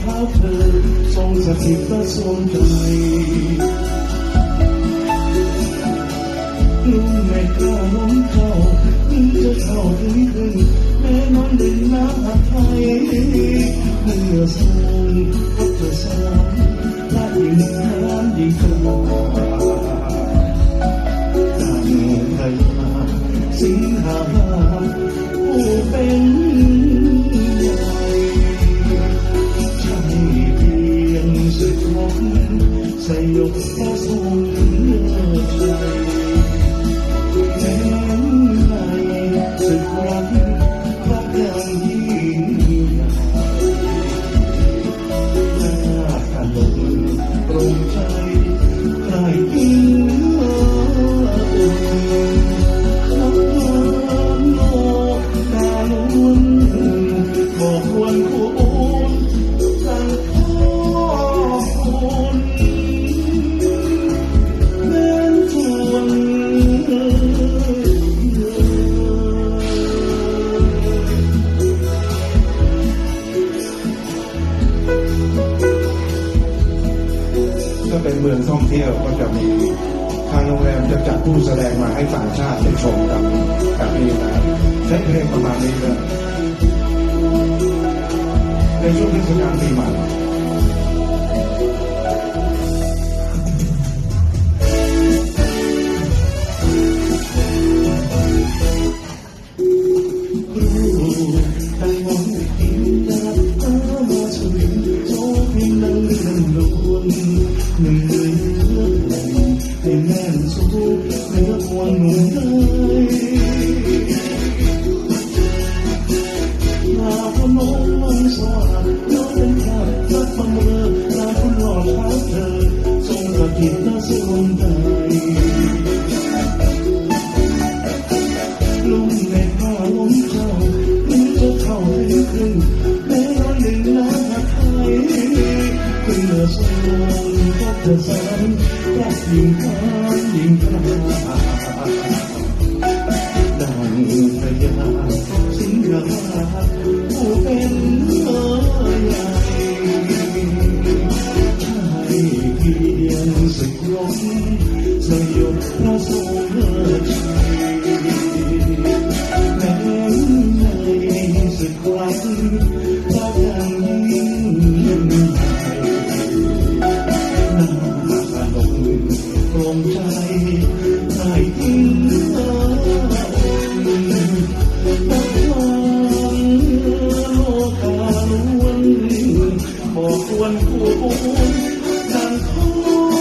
เท้าเธอทรงสถิตพระทรงใจ สยบพระทรงเลือดแม้นในสึกรักระกันยิ่งใหญ่น้มตรงใจใคร ท่องเที่ยวก็จะมีทางโรงแรมจะจัดผู้แสดงมาให้ต่างชาติได้ชมกันแบบนี้นะใช้เพลงประมาณนี้เลยในช่วงเทศกาลปีใหม่ นสูงไม่ว่าควรหนุ่มเล เหลือชนก็จะฝันรักยิ่งค้างยิ่งค้า จวนคู่ปูนนางคู่